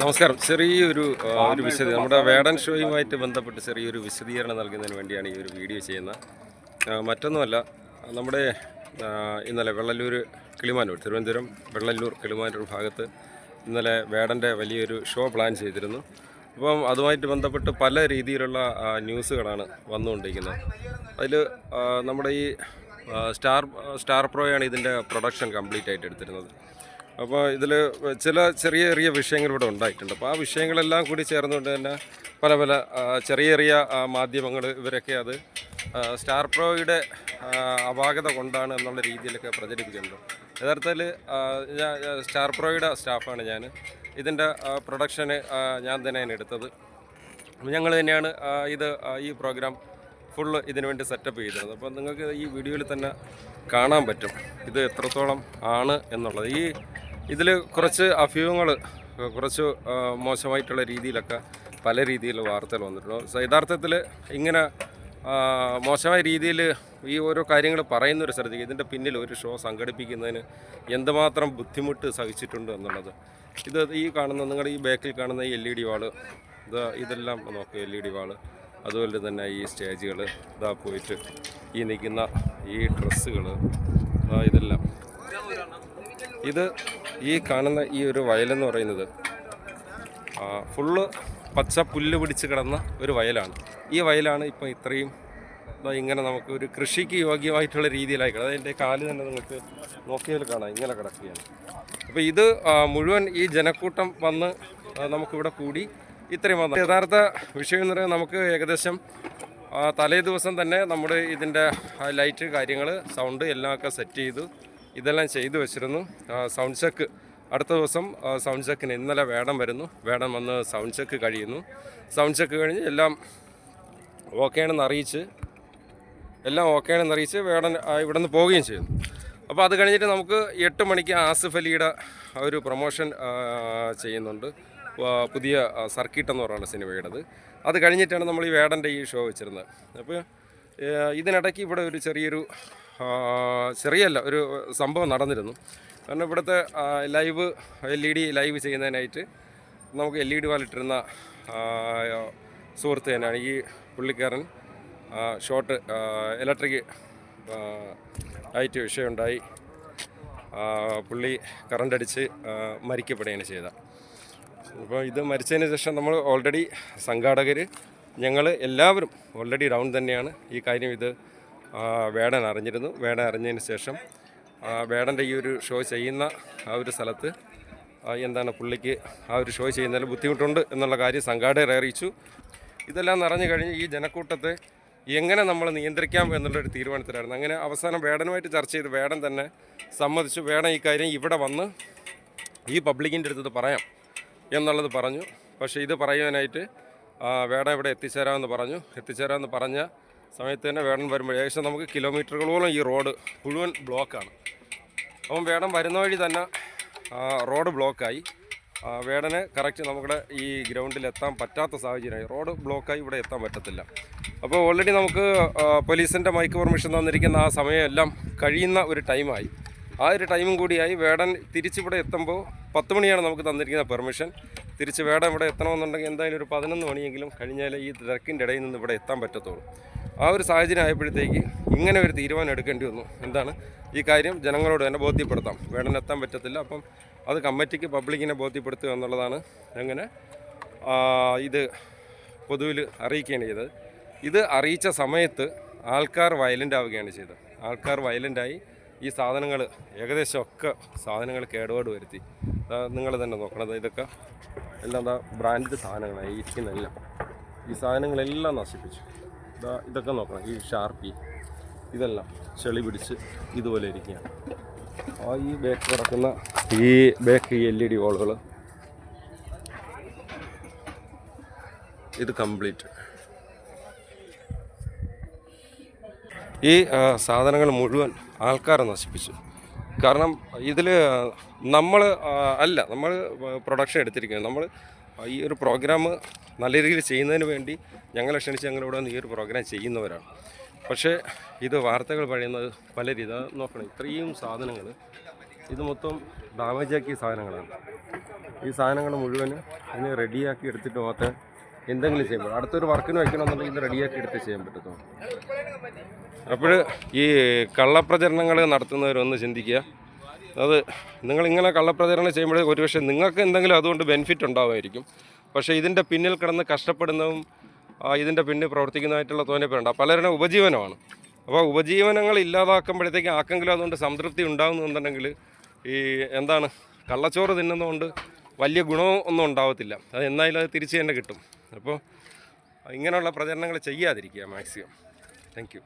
നമസ്കാരം. ചെറിയൊരു ഒരു വിശദീകരണം നമ്മുടെ വേടൻ ഷോയുമായിട്ട് ബന്ധപ്പെട്ട് ചെറിയൊരു വിശദീകരണം നൽകുന്നതിന് വേണ്ടിയാണ് ഈ ഒരു വീഡിയോ ചെയ്യുന്നത്. മറ്റൊന്നുമല്ല നമ്മുടെ ഇന്നലെ വെള്ളല്ലൂർ കിളിമാനൂർ തിരുവനന്തപുരം വെള്ളല്ലൂർ കിളിമാനൂർ ഭാഗത്ത് ഇന്നലെ വേടന്റെ വലിയൊരു ഷോ പ്ലാൻ ചെയ്തിരുന്നു. അപ്പം അതുമായിട്ട് ബന്ധപ്പെട്ട് പല രീതിയിലുള്ള ന്യൂസുകളാണ് വന്നുകൊണ്ടിരിക്കുന്നത്. അതിൽ നമ്മുടെ ഈ സ്റ്റാർ സ്റ്റാർ പ്രോയാണ് ഇതിന്റെ പ്രൊഡക്ഷൻ കംപ്ലീറ്റ് ആയിട്ട് എടുത്തിരുന്നത്. അപ്പോൾ ഇതിൽ ചില ചെറിയ ചെറിയ വിഷയങ്ങൾ ഇവിടെ ഉണ്ടായിട്ടുണ്ട്. അപ്പോൾ ആ വിഷയങ്ങളെല്ലാം കൂടി ചേർന്നുകൊണ്ട് തന്നെ പല പല ചെറിയ ചെറിയ മാധ്യമങ്ങൾ ഇവരൊക്കെ അത് സ്റ്റാർ പ്രോയുടെ അപാകത കൊണ്ടാണ് എന്നുള്ള രീതിയിലൊക്കെ പ്രചരിപ്പിക്കുന്നുണ്ട് യഥാർത്ഥത്തിൽ ഞാൻ സ്റ്റാർ പ്രോയുടെ സ്റ്റാഫാണ് ഞാൻ. ഇതിന്റെ പ്രൊഡക്ഷന് ഞാൻ തന്നെയാണ് എടുത്തത്. ഞങ്ങൾ തന്നെയാണ് ഇത് ഈ പ്രോഗ്രാം ഫുള്ള് ഇതിനു വേണ്ടി സെറ്റപ്പ് ചെയ്തത്. അപ്പോൾ നിങ്ങൾക്ക് ഈ വീഡിയോയിൽ തന്നെ കാണാൻ പറ്റും. ഇത് എത്രത്തോളം ആണ് എന്നുള്ളത്. ഈ ഇതിൽ കുറച്ച് അഭ്യൂഹങ്ങൾ കുറച്ച് മോശമായിട്ടുള്ള രീതിയിലൊക്കെ പല രീതിയിൽ വാർത്തകൾ വന്നിട്ടുണ്ട്. യഥാർത്ഥത്തിൽ ഇങ്ങനെ മോശമായ രീതിയിൽ ഈ ഓരോ കാര്യങ്ങൾ പറയുന്ന ഒരു സ്ഥലത്തേക്ക് ഇതിന്റെ പിന്നിൽ ഒരു ഷോ സംഘടിപ്പിക്കുന്നതിന് എന്തുമാത്രം ബുദ്ധിമുട്ട് സഹിച്ചിട്ടുണ്ട് എന്നുള്ളത്. ഇത് ഈ കാണുന്ന നിങ്ങളുടെ ഈ ബാക്കിൽ കാണുന്ന ഈ എൽ ഇ ഡി വാൾ ഇത് ഇതെല്ലാം നോക്കുക എൽ ഇ ഡി വാൾ. അതുപോലെ തന്നെ ഈ സ്റ്റേജുകൾ ഇതാ പോയിട്ട് ഈ നിൽക്കുന്ന ഈ ഡ്രസ്സുകൾ ഇതെല്ലാം. ഇത് ഈ കാണുന്ന ഈ ഒരു വയലെന്ന് പറയുന്നത് ഫുള്ള് പച്ച പുല്ല് പിടിച്ച് കിടന്ന ഒരു വയലാണ്. ഈ വയലാണ് ഇപ്പം ഇത്രയും ഇങ്ങനെ നമുക്ക് ഒരു കൃഷിക്ക് യോഗ്യമായിട്ടുള്ള രീതിയിലായി കിടന്നത് അതിന്റെ കാൽ തന്നെ നിങ്ങൾക്ക് നോക്കിയാൽ കാണാം ഇങ്ങനെ കിടക്കുകയാണ്. അപ്പോൾ ഇത് മുഴുവൻ ഈ ജനക്കൂട്ടം വന്ന് നമുക്കിവിടെ കൂടി ഇത്രയും വന്നു. യഥാർത്ഥ വിഷയം എന്ന് പറയുന്നത് നമുക്ക് ഏകദേശം തലേ ദിവസം തന്നെ നമ്മുടെ ഇതിന്റെ ലൈറ്റ് കാര്യങ്ങൾ സൗണ്ട് എല്ലാം ഒക്കെ സെറ്റ് ചെയ്തു. ഇതെല്ലാം ചെയ്തു വെച്ചിരുന്നു. സൗണ്ട് ചെക്ക് അടുത്ത ദിവസം സൗണ്ട് ചെക്കിന് ഇന്നലെ വേടം വരുന്നു. വേടം വന്ന് സൗണ്ട് ചെക്ക് കഴിയുന്നു. സൗണ്ട് ചെക്ക് കഴിഞ്ഞ് എല്ലാം ഓക്കെ ആണെന്ന് അറിയിച്ച് എല്ലാം ഓക്കെ ആണെന്ന് അറിയിച്ച് വേടൻ ഇവിടെ നിന്ന് പോവുകയും ചെയ്യുന്നു അപ്പോൾ അത് കഴിഞ്ഞിട്ട് നമുക്ക് എട്ട് മണിക്ക് ആസിഫ് അലിയുടെ ഒരു പ്രൊമോഷൻ ചെയ്യുന്നുണ്ട്. പുതിയ സർക്കിട്ടെന്ന് പറയുന്ന സിനിമയുടേത്. അത് കഴിഞ്ഞിട്ടാണ് നമ്മൾ ഈ വേടന്റെ ഈ ഷോ വെച്ചിരുന്നത്. അപ്പോൾ ഇതിനിടയ്ക്ക് ഇവിടെ ഒരു ചെറിയൊരു ചെറിയല്ല ഒരു സംഭവം നടന്നിരുന്നു. കാരണം ഇവിടുത്തെ live L E D live ചെയ്യുന്നതിനായിട്ട് നമുക്ക് എൽ ഇ ഡി വാലിട്ടിരുന്ന സുഹൃത്ത് തന്നെയാണ് ഈ പുള്ളിക്കാരൻ. ഷോർട്ട് ഇലക്ട്രിക് ആയിട്ട് വിഷയമുണ്ടായി. പുള്ളി കറണ്ട് അടിച്ച് ആ, മരിക്കപ്പെടുകയാണ് ചെയ്തത്. അപ്പോൾ ഇത് മരിച്ചതിന് ശേഷം നമ്മൾ ഓൾറെഡി സംഘാടകർ ഞങ്ങൾ എല്ലാവരും ഓൾറെഡി ഡൗൺ തന്നെയാണ് ഈ കാര്യം ഇത് വേടൻ അറിഞ്ഞിരുന്നു. വേടൻ അറിഞ്ഞതിന് ശേഷം വേടന്റെ ഈ ഒരു ഷോ ചെയ്യുന്ന ആ ഒരു സ്ഥലത്ത് എന്താണ് പുള്ളിക്ക് ആ ഒരു ഷോ ചെയ്യുന്നതിൽ ബുദ്ധിമുട്ടുണ്ട് എന്നുള്ള കാര്യം സംഘാടകർ അറിയിച്ചു. ഇതെല്ലാം നിറഞ്ഞു കഴിഞ്ഞ് ഈ ജനക്കൂട്ടത്തെ എങ്ങനെ നമ്മൾ നിയന്ത്രിക്കാം എന്നുള്ളൊരു തീരുമാനത്തിലായിരുന്നു. അങ്ങനെ അവസാനം വേടനുമായിട്ട് ചർച്ച ചെയ്ത് വേടൻ തന്നെ സമ്മതിച്ചു. വേടൻ ഈ കാര്യം ഇവിടെ വന്ന് ഈ പബ്ലിക്കിന്റെ അടുത്തത് പറയാം എന്നുള്ളത് പറഞ്ഞു. പക്ഷേ ഇത് പറയുവാനായിട്ട് വേടൻ ഇവിടെ എത്തിച്ചേരാമെന്ന് പറഞ്ഞു. എത്തിച്ചേരാമെന്ന് പറഞ്ഞ സമയത്ത് തന്നെ വേണം വരുമ്പോൾ ഏകദേശം നമുക്ക് കിലോമീറ്ററുകളോളം ഈ റോഡ് മുഴുവൻ ബ്ലോക്കാണ്. അപ്പം വേണം വരുന്ന വഴി തന്നെ റോഡ് ബ്ലോക്കായി. വേടനെ കറക്റ്റ് നമ്മുടെ ഈ ഗ്രൗണ്ടിൽ എത്താൻ പറ്റാത്ത സാഹചര്യമായി. റോഡ് ബ്ലോക്കായി ഇവിടെ എത്താൻ പറ്റത്തില്ല. അപ്പോൾ ഓൾറെഡി നമുക്ക് പോലീസിന്റെ മൈക്ക് പെർമിഷൻ തന്നിരിക്കുന്ന ആ സമയമെല്ലാം കഴിയുന്ന ഒരു ടൈമായി. ആ ഒരു ടൈമും കൂടിയായി വേടൻ തിരിച്ചിവിടെ എത്തുമ്പോൾ പത്ത് മണിയാണ് നമുക്ക് തന്നിരിക്കുന്ന പെർമിഷൻ. തിരിച്ച് വേടം ഇവിടെ എത്തണമെന്നുണ്ടെങ്കിൽ എന്തായാലും ഒരു പതിനൊന്ന് മണിയെങ്കിലും കഴിഞ്ഞാൽ ഈ തിരക്കിന്റെ ഇടയിൽ നിന്ന് ഇവിടെ എത്താൻ പറ്റത്തുള്ളൂ. ആ ഒരു സാഹചര്യം ആയപ്പോഴത്തേക്ക് ഇങ്ങനെ ഒരു തീരുമാനം എടുക്കേണ്ടി വന്നു. എന്താണ്? ഈ കാര്യം ജനങ്ങളോട് തന്നെ ബോധ്യപ്പെടുത്താം. വേടൻ എത്താൻ പറ്റത്തില്ല. അപ്പം അത് കമ്മിറ്റിക്ക് പബ്ലിക്കിനെ ബോധ്യപ്പെടുത്തുക എന്നുള്ളതാണ് അങ്ങനെ ഇത് പൊതുവിൽ അറിയിക്കുകയാണ് ചെയ്തത്. ഇത് അറിയിച്ച സമയത്ത് ആൾക്കാർ വയലന്റ് ആവുകയാണ് ചെയ്തത്. ആൾക്കാർ വയലന്റായി ഈ സാധനങ്ങൾ ഏകദേശം ഒക്കെ സാധനങ്ങൾ കേടുപാട് വരുത്തി. നിങ്ങൾ തന്നെ നോക്കണം. ദാ ഇതൊക്കെ എല്ലാം എന്താ ബ്രാൻഡ് സാധനങ്ങളാണ് ഈ ഈ സാധനങ്ങളെല്ലാം നശിപ്പിച്ചു. ഇതാ ഇതൊക്കെ നോക്കണം. ഈ ഷാർപ്പി ഇതെല്ലാം ചെളി പിടിച്ച് ഇതുപോലെ ഇരിക്കുകയാണ്. ആ ഈ ബേക്ക് കിടക്കുന്ന ഈ ബേക്ക് എൽ ഇ ഡി വോളുകൾ ഇത് കംപ്ലീറ്റ് ഈ സാധനങ്ങൾ മുഴുവൻ ആൾക്കാരെ നശിപ്പിച്ചു. കാരണം ഇതിൽ നമ്മൾ അല്ല നമ്മൾ പ്രൊഡക്ഷൻ എടുത്തിരിക്കുന്നത് നമ്മൾ ഈ ഒരു പ്രോഗ്രാം നല്ല രീതിയിൽ ചെയ്യുന്നതിന് വേണ്ടി ഞങ്ങളെ ക്ഷണിച്ച് ഞങ്ങളിവിടെ ഈ ഒരു പ്രോഗ്രാം ചെയ്യുന്നവരാണ്. പക്ഷേ ഇത് വാർത്തകൾ പറയുന്നത് പല രീതി നോക്കണം ഇത്രയും സാധനങ്ങൾ ഇത് മൊത്തം ഡാമേജ് ആക്കിയ സാധനങ്ങളാണ്. ഈ സാധനങ്ങൾ മുഴുവൻ അതിനെ റെഡിയാക്കി എടുത്തിട്ട് മാത്രമേ എന്തെങ്കിലും ചെയ്യാൻ പറ്റും. അടുത്തൊരു വർക്കിന് വയ്ക്കണമെന്നുണ്ടെങ്കിൽ ഇത് റെഡിയാക്കി എടുത്ത് ചെയ്യാൻ പറ്റത്തുള്ളൂ. അപ്പോൾ ഈ കള്ളപ്രചരണങ്ങൾ നടത്തുന്നവരൊന്ന് ചിന്തിക്കുക. അത് നിങ്ങളിങ്ങനെ കള്ളപ്രചരണം ചെയ്യുമ്പോൾ ഒരുപക്ഷെ നിങ്ങൾക്ക് എന്തെങ്കിലും അതുകൊണ്ട് ബെനിഫിറ്റ് ഉണ്ടാവുമായിരിക്കും. പക്ഷേ ഇതിന്റെ പിന്നിൽ കിടന്ന് കഷ്ടപ്പെടുന്നതും ഇതിന്റെ പിന്നിൽ പ്രവർത്തിക്കുന്നതായിട്ടുള്ള തോന്നെ പേരുണ്ട് ആ പലരുടെ ഉപജീവനമാണ്. അപ്പോൾ ഉപജീവനങ്ങൾ ഇല്ലാതാക്കുമ്പോഴത്തേക്കും ആർക്കെങ്കിലും അതുകൊണ്ട് സംതൃപ്തി ഉണ്ടാകുന്നുണ്ടെങ്കിൽ ഈ എന്താണ് കള്ളച്ചോറ് തിന്നുന്നതുകൊണ്ട് വലിയ ഗുണമൊന്നും ഉണ്ടാവത്തില്ല. അത് എന്നായാലും അത് തിരിച്ച് തന്നെ കിട്ടും. അപ്പോൾ ഇങ്ങനെയുള്ള പ്രചരണങ്ങൾ ചെയ്യാതിരിക്കുക മാക്സിമം. താങ്ക്